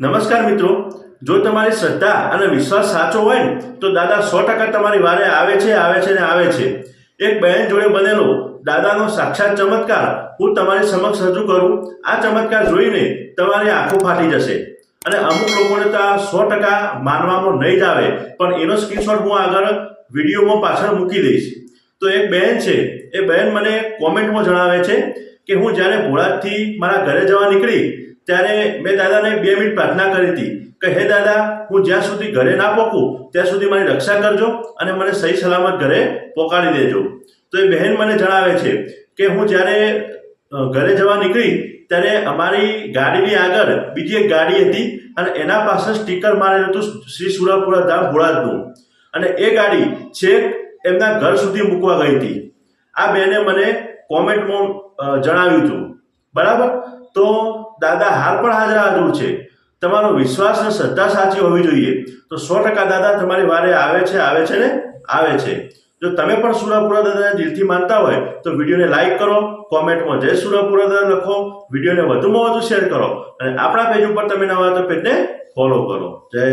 નમસ્કાર મિત્રો. જો તમારી શ્રદ્ધા અને વિશ્વાસ સાચો હોય ને, તો દાદા સો ટકા તમારી વારે આવે છે આવે છે ને આવે છે. એક બહેન જોડે બનેલો દાદાનો સાક્ષાત ચમત્કાર હું તમારી સમક્ષ રજૂ કરું. આ ચમત્કાર જોઈને તમારી આંખો ફાટી જશે. અને અમુક લોકોને તો આ સો ટકા માનવામાં નહીં જ આવે, પણ એનો સ્ક્રીનશોટ હું આગળ વિડીયોમાં પાછળ મૂકી દઈશ. તો એક બહેન છે, એ બહેન મને કોમેન્ટમાં જણાવે છે કે હું જ્યારે ભોળાથી મારા ઘરે જવા નીકળી ત્યારે મેં દાદાને બે મિનિટ પ્રાર્થના કરી હતી કે, હે દાદા, હું જ્યાં સુધી ઘરે ના પહોંચું ત્યાં સુધી મારી રક્ષા કરજો અને મને સહી સલામત ઘરે પહોંચાડી દેજો. તો એ બહેન મને જણાવે છે કે, હું જ્યારે ઘરે જવા નીકળી, ત્યારે અમારી ગાડીની આગળ બીજી એક ગાડી હતી અને એના પાસે સ્ટીકર મારેલું હતું શ્રી સુરાપુરા ધામ ભોળાજનું. અને એ ગાડી છેક એમના ઘર સુધી મૂકવા ગઈ હતી. આ બેને મને કોમેન્ટમાં જણાવ્યું હતું. બરાબર? તો દાદા હાલ પણ હાજરા હાજર છે. તમારો વિશ્વાસ અને શ્રદ્ધા સાચી હોવી જોઈએ. તો સો ટકા દાદા તમારી વારે આવે છે આવે છે ને? આવે છે. જો તમે પણ સુરાપુરા દાદાને દિલથી માનતા હોય, તો વિડીયોને લાઈક કરો, કોમેન્ટમાં જય સુરાપુરા દાદા લખો, વિડીયોને વધુમાં વધુ શેર કરો, અને આપણા પેજ ઉપર તમે નવા તો પેજને ફોલો કરો. જય